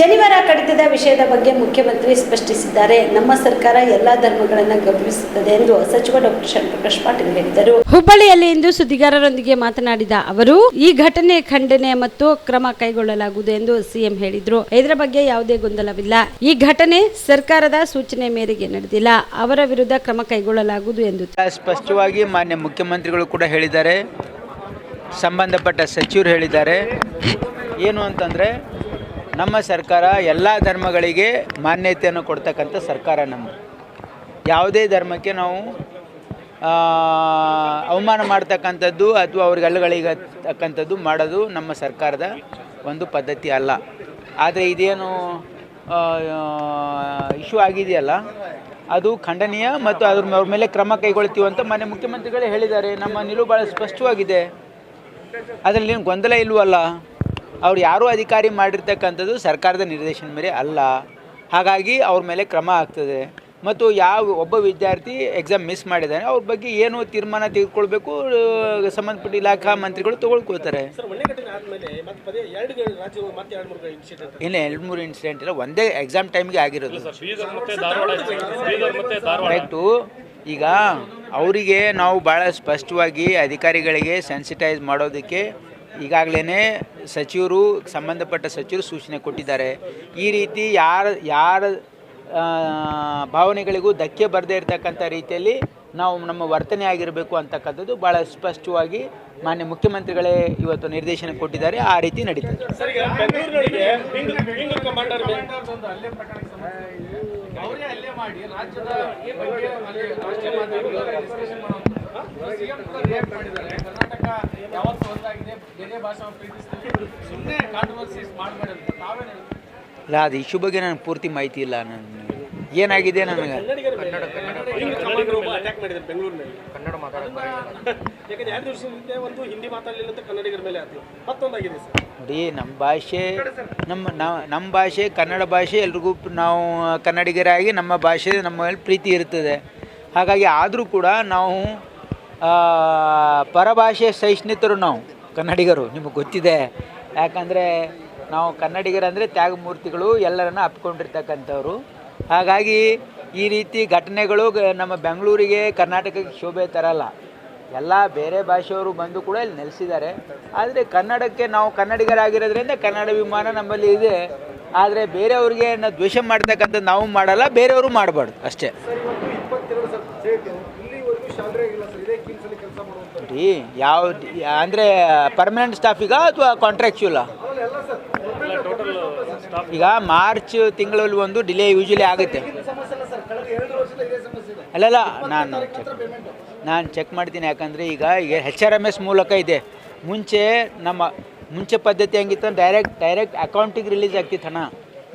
ಜನಿವಾರ ಕಡಿತದ ವಿಷಯದ ಬಗ್ಗೆ ಮುಖ್ಯಮಂತ್ರಿ ಸ್ಪಷ್ಟಿಸಿದ್ದಾರೆ. ನಮ್ಮ ಸರ್ಕಾರ ಎಲ್ಲಾ ಧರ್ಮಗಳನ್ನು ಗೌರವಿಸುತ್ತದೆ ಎಂದು ಸಚಿವ ಡಾಕ್ಟರ್ ಶರಣಪ್ರಕಾಶ್ ಪಾಟೀಲ್ ಹೇಳಿದರು. ಹುಬ್ಬಳ್ಳಿಯಲ್ಲಿ ಇಂದು ಸುದ್ದಿಗಾರರೊಂದಿಗೆ ಮಾತನಾಡಿದ ಅವರು ಈ ಘಟನೆ ಖಂಡನೆ ಮತ್ತು ಕ್ರಮ ಕೈಗೊಳ್ಳಲಾಗುವುದು ಎಂದು ಸಿಎಂ ಹೇಳಿದ್ರು. ಇದರ ಬಗ್ಗೆ ಯಾವುದೇ ಗೊಂದಲವಿಲ್ಲ. ಈ ಘಟನೆ ಸರ್ಕಾರದ ಸೂಚನೆ ಮೇರೆಗೆ ನಡೆದಿಲ್ಲ. ಅವರ ವಿರುದ್ಧ ಕ್ರಮ ಕೈಗೊಳ್ಳಲಾಗುವುದು ಎಂದು ಸ್ಪಷ್ಟವಾಗಿ ಮಾನ್ಯ ಮುಖ್ಯಮಂತ್ರಿಗಳು ಕೂಡ ಹೇಳಿದ್ದಾರೆ. ಸಂಬಂಧಪಟ್ಟ ಸಚಿವರು ಹೇಳಿದ್ದಾರೆ. ಏನು ಅಂತಂದರೆ ನಮ್ಮ ಸರ್ಕಾರ ಎಲ್ಲ ಧರ್ಮಗಳಿಗೆ ಮಾನ್ಯತೆಯನ್ನು ಕೊಡ್ತಕ್ಕಂಥ ಸರ್ಕಾರ ನಮ್ಮ. ಯಾವುದೇ ಧರ್ಮಕ್ಕೆ ನಾವು ಅವಮಾನ ಮಾಡ್ತಕ್ಕಂಥದ್ದು ಅಥವಾ ಅವ್ರಿಗೆ ಅಲ್ಲಗಳಿಗೆ ತಕ್ಕಂಥದ್ದು ಮಾಡೋದು ನಮ್ಮ ಸರ್ಕಾರದ ಒಂದು ಪದ್ಧತಿ ಅಲ್ಲ. ಆದರೆ ಇದೇನು ಇಶ್ಯೂ ಆಗಿದೆಯಲ್ಲ, ಅದು ಖಂಡನೀಯ ಮತ್ತು ಅದ್ರ ಮೇಲೆ ಕ್ರಮ ಕೈಗೊಳ್ತೀವಿ ಅಂತ ಮಾನ್ಯ ಮುಖ್ಯಮಂತ್ರಿಗಳೇ ಹೇಳಿದ್ದಾರೆ. ನಮ್ಮ ನಿಲುವು ಭಾಳ ಸ್ಪಷ್ಟವಾಗಿದೆ. ಅದರಲ್ಲಿ ಏನು ಗೊಂದಲ ಇಲ್ವಲ್ಲ? ಅವ್ರು ಯಾರೂ ಅಧಿಕಾರಿ ಮಾಡಿರ್ತಕ್ಕಂಥದ್ದು ಸರ್ಕಾರದ ನಿರ್ದೇಶನ ಮೇಲೆ ಅಲ್ಲ. ಹಾಗಾಗಿ ಅವ್ರ ಮೇಲೆ ಕ್ರಮ ಆಗ್ತದೆ. ಮತ್ತು ಯಾವ ಒಬ್ಬ ವಿದ್ಯಾರ್ಥಿ ಎಕ್ಸಾಮ್ ಮಿಸ್ ಮಾಡಿದ್ದಾನೆ ಅವ್ರ ಬಗ್ಗೆ ಏನು ತೀರ್ಮಾನ ತೆಗೆದುಕೊಳ್ಬೇಕು ಸಂಬಂಧಪಟ್ಟ ಇಲಾಖಾ ಮಂತ್ರಿಗಳು ತೊಗೊಳ್ಕೊಳ್ತಾರೆ. ಸರ್ ಮೊನ್ನೆ ಘಟನೆ ಆದಮೇಲೆ ಮತ್ತೆ ಎರಡು ರಾಜ್ಯಗಳು ಎರಡು ಮೂರು ಇನ್ಸಿಡೆಂಟ್ ಇಲ್ಲ ಎರಡು ಮೂರು ಇನ್ಸಿಡೆಂಟ್ ಇಲ್ಲ ಒಂದೇ ಎಕ್ಸಾಮ್ ಟೈಮ್ಗೆ ಆಗಿರೋದು. ಕರೆಕ್ಟು ಈಗ ಅವರಿಗೆ ನಾವು ಭಾಳ ಸ್ಪಷ್ಟವಾಗಿ ಅಧಿಕಾರಿಗಳಿಗೆ ಸೆನ್ಸಿಟೈಸ್ ಮಾಡೋದಕ್ಕೆ ಈಗಾಗಲೇ ಸಚಿವರು, ಸಂಬಂಧಪಟ್ಟ ಸಚಿವರು ಸೂಚನೆ ಕೊಟ್ಟಿದ್ದಾರೆ. ಈ ರೀತಿ ಯಾರ ಯಾರ ಭಾವನೆಗಳಿಗೂ ಧಕ್ಕೆ ಬರದೇ ಇರತಕ್ಕಂಥ ರೀತಿಯಲ್ಲಿ ನಾವು ನಮ್ಮ ವರ್ತನೆ ಆಗಿರಬೇಕು ಅಂತಕ್ಕಂಥದ್ದು ಭಾಳ ಸ್ಪಷ್ಟವಾಗಿ ಮಾನ್ಯ ಮುಖ್ಯಮಂತ್ರಿಗಳೇ ಇವತ್ತು ನಿರ್ದೇಶನ ಕೊಟ್ಟಿದ್ದಾರೆ. ಆ ರೀತಿ ನಡೀತದೆ. ಕರ್ನಾಟಕ ಬೇರೆ ಭಾಷೆ ಪ್ರೀತಿಸ್ತೀವಿ ಸುಮ್ಮನೆ ಕಾಂಟ್ರವರ್ಸೀಸ್ ಮಾಡಬೇಡಿ ಅಂತ ತಾವೇನು ಇಲ್ಲ ಅದು ಇಶ್ಯೂ ಬಗ್ಗೆ ನನಗೆ ಪೂರ್ತಿ ಮಾಹಿತಿ ಇಲ್ಲ. ನನ್ನ ಏನಾಗಿದೆ ನನಗೆ? ಬೆಂಗಳೂರಿನಲ್ಲಿ. ಕನ್ನಡ ಯಾಕಂದ್ರೆ ಎರಡು ದಿವಸ ಹಿಂದೆ ಒಂದು ಹಿಂದಿ ಮಾತಾಡಲಿಲ್ಲ ಅಂತ ಕನ್ನಡಿಗರ ಮೇಲೆ ಆಯ್ತು. ಮತ್ತೊಂದಾಗಿದೆ ಸರ್. ನೋಡಿ ನಮ್ಮ ಭಾಷೆ ನಮ್ಮ ನಾವು ನಮ್ಮ ಭಾಷೆ ಕನ್ನಡ ಭಾಷೆ ಎಲ್ರಿಗೂ ನಾವು ಕನ್ನಡಿಗರಾಗಿ ನಮ್ಮ ಭಾಷೆ ನಮ್ಮ ಮೇಲೆ ಪ್ರೀತಿ ಇರ್ತದೆ. ಹಾಗಾಗಿ ಆದರೂ ಕೂಡ ನಾವು ಆ, ಪರಭಾಷೆ ಸಹಿಷ್ಣುತರು ನಾವು. ಕನ್ನಡಿಗರು, ನಿಮಗೆ ಗೊತ್ತಿದೆ. ಯಾಕಂದರೆ ನಾವು ಕನ್ನಡಿಗರಂದರೆ ತ್ಯಾಗಮೂರ್ತಿಗಳು ಎಲ್ಲರನ್ನ ಅಪ್ಕೊಂಡಿರ್ತಕ್ಕಂಥವ್ರು. ಹಾಗಾಗಿ ಈ ರೀತಿ ಘಟನೆಗಳು ನಮ್ಮ ಬೆಂಗಳೂರಿಗೆ, ಕರ್ನಾಟಕಕ್ಕೆ ಶೋಭೆ ತರಲ್ಲ. ಎಲ್ಲ ಬೇರೆ ಭಾಷೆಯವರು ಬಂದು ಕೂಡ ಇಲ್ಲಿ ನೆಲೆಸಿದ್ದಾರೆ. ಆದರೆ ಕನ್ನಡಕ್ಕೆ ನಾವು ಕನ್ನಡಿಗರಾಗಿರೋದ್ರಿಂದ ಕನ್ನಡ ವಿಮಾನ ನಮ್ಮಲ್ಲಿ ಇದೆ. ಆದರೆ ಬೇರೆಯವ್ರಿಗೆ ನಾವು ದ್ವೇಷ ಮಾಡ್ತಕ್ಕಂಥದ್ದು ನಾವು ಮಾಡಲ್ಲ, ಬೇರೆಯವರು ಮಾಡಬಾರ್ದು ಅಷ್ಟೇ. ನೋಡಿ ಯಾವ ಅಂದರೆ ಪರ್ಮನೆಂಟ್ ಸ್ಟಾಫಿಗ ಅಥವಾ ಕಾಂಟ್ರಾಕ್ಚುಲ ಈಗ ಮಾರ್ಚ್ ತಿಂಗಳಲ್ಲಿ ಒಂದು ಡಿಲೇ ಯೂಶಲಿ ಆಗುತ್ತೆ. ಅಲ್ಲಲ್ಲ ನಾನು ಚೆಕ್ ನಾನು ಚೆಕ್ ಮಾಡ್ತೀನಿ ಯಾಕಂದರೆ ಈಗ ಈಗ ಹೆಚ್ ಆರ್ ಎಂ ಎಸ್ ಮೂಲಕ ಇದೆ. ಮುಂಚೆ ನಮ್ಮ ಮುಂಚೆ ಪದ್ಧತಿ ಹೆಂಗಿತ್ತು ಡೈರೆಕ್ಟ್ ಡೈರೆಕ್ಟ್ ಅಕೌಂಟಿಗೆ ರಿಲೀಸ್ ಆಗ್ತಿತ್ತು ಹಣ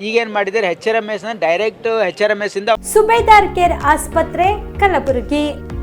ಈಗೇನು ಮಾಡಿದರೆ ಹೆಚ್ ಆರ್ ಎಂ ಎಸ್ನ direct H R M S ಇಂದ ಸುಬೇದಾರ್ ಕೇರ್ ಆಸ್ಪತ್ರೆ ಕಲಬುರಗಿ.